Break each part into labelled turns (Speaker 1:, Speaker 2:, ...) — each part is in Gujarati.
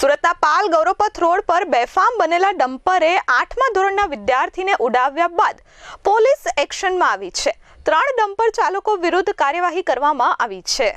Speaker 1: સુરતના પાલ ગૌરવપથ રોડ પર બેફામ બનેલા ડમ્પરે આઠમા ધોરણના વિદ્યાર્થીને ઉડાવ્યા બાદ પોલીસ એક્શનમાં આવી છે. ત્રણ ડમ્પર ચાલકો વિરુદ્ધ કાર્યવાહી કરવામાં આવી છે.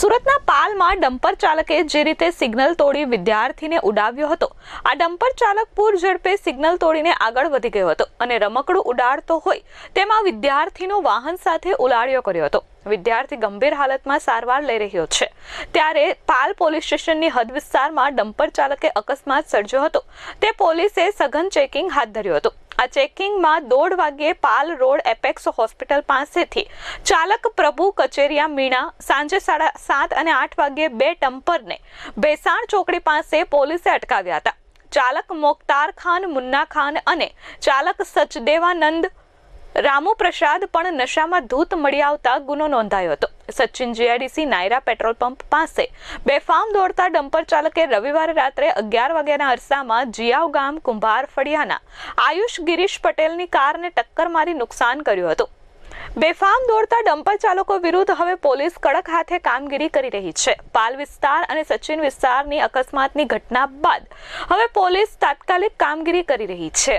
Speaker 1: સુરતના પાલમાં ડમ્પર ચાલકે જે રીતે સિગ્નલ તોડી વિદ્યાર્થીને ઉડાવ્યો હતો, આ ડમ્પર ચાલક પૂર ઝડપે સિગ્નલ તોડીને આગળ વધી ગયો હતો અને રમકડું ઉડાડતો હોય તેમાં વિદ્યાર્થીનો વાહન સાથે ઉલાળ્યો કર્યો હતો. વિદ્યાર્થી ગંભીર હાલતમાં સારવાર લઈ રહ્યો છે. ત્યારે પાલ પોલીસ સ્ટેશનની હદ વિસ્તારમાં ડમ્પર ચાલકે અકસ્માત સર્જ્યો હતો. તે પોલીસે સઘન ચેકિંગ હાથ ધર્યું હતું. આ ચેકિંગમાં દોઢ વાગ્યે પાલ રોડ એપેક્સ હોસ્પિટલ પાસેથી ચાલક પ્રભુ કચેરિયા મીણા સાંજે સાડા સાત અને આઠ વાગ્યે બે ડમ્પરને ભેસાણ ચોકડી પાસે પોલીસે અટકાવ્યા હતા. ચાલક મોખ્તાર ખાન, મુન્ના ખાન અને ચાલક સચદેવાનંદ રામુ પ્રસાદ પણ નશામાં ધૂત મળી આવતા ગુનો નોંધાયો હતો. Sachin GIDC Nayara petrol pump પાસે બેફામ દોડતા ડમ્પર ચાલકે રવિવારે રાત્રે અગિયાર વાગ્યાના અરસામાં જીયાવ ગામ કુંભાર ફળિયાના આયુષ ગિરીશ પટેલની કારને ટક્કર મારી નુકસાન કર્યું હતું. બેફામ દોડતા ડમ્પર ચાલકો વિરુદ્ધ હવે પોલીસ કડક હાથે કામગીરી કરી રહી છે. પાલ વિસ્તાર અને સચિન વિસ્તારની અકસ્માતની ઘટના બાદ હવે પોલીસ તાત્કાલિક કામગીરી કરી રહી છે.